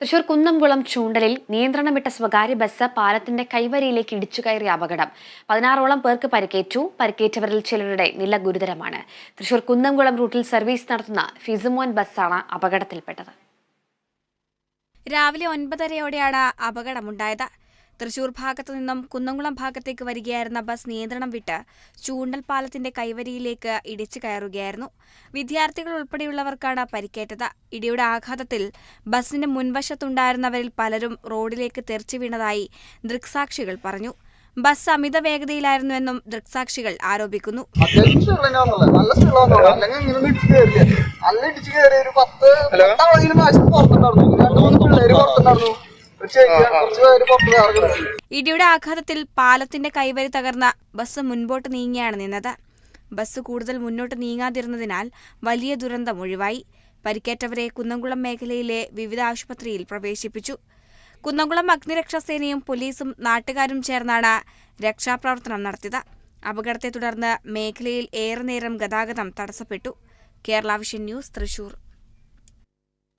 തൃശൂർ കുന്നംകുളം ചൂണ്ടലിൽ നിയന്ത്രണം വിട്ട സ്വകാര്യ ബസ് പാലത്തിന്റെ കൈവരിയിലേക്ക് ഇടിച്ചു കയറിയ അപകടം. പതിനാറോളം പേർക്ക് പരിക്കേറ്റു. പരിക്കേറ്റവരിൽ ചിലരുടെ നില ഗുരുതരമാണ്. തൃശൂർ കുന്നംകുളം റൂട്ടിൽ സർവീസ് നടത്തുന്ന ഫിസുമോൻ ബസ്സാണ് അപകടത്തിൽപ്പെട്ടത്. രാവിലെ ഒൻപതരയോടെയാണ് അപകടമുണ്ടായത്. തൃശൂർ ഭാഗത്തു നിന്നും കുന്നംകുളം ഭാഗത്തേക്ക് വരികയായിരുന്ന ബസ് നിയന്ത്രണം വിട്ട് ചൂണ്ടൽ പാലത്തിന്റെ കൈവരിയിലേക്ക് ഇടിച്ചു കയറുകയായിരുന്നു. വിദ്യാർത്ഥികൾ ഉൾപ്പെടെയുള്ളവർക്കാണ് പരിക്കേറ്റത്. ഇടിയുടെ ആഘാതത്തിൽ ബസിന്റെ മുൻവശത്തുണ്ടായിരുന്നവരിൽ പലരും റോഡിലേക്ക് തെറിച്ചു വീണതായി ദൃക്സാക്ഷികൾ പറഞ്ഞു. ബസ് അമിത വേഗതയിലായിരുന്നുവെന്നും ദൃക്സാക്ഷികൾ ആരോപിക്കുന്നു. അല്ലെങ്കിൽ ഇടിയുടെ ആഘാതത്തിൽ പാലത്തിന്റെ കൈവരി തകർന്ന ബസ് മുൻപോട്ട് നീങ്ങിയാണ് നിന്നത്. ബസ് കൂടുതൽ മുന്നോട്ട് നീങ്ങാതിരുന്നതിനാൽ വലിയ ദുരന്തം ഒഴിവായി. പരിക്കേറ്റവരെ കുന്നംകുളം മേഖലയിലെ വിവിധ ആശുപത്രിയിൽ പ്രവേശിപ്പിച്ചു. കുന്നംകുളം അഗ്നിരക്ഷാസേനയും പോലീസും നാട്ടുകാരും ചേർന്നാണ് രക്ഷാപ്രവർത്തനം നടത്തിയത്. അപകടത്തെ തുടർന്ന് മേഖലയിൽ ഏറെ നേരം ഗതാഗതം തടസ്സപ്പെട്ടു. Kerala vision news Thrissur.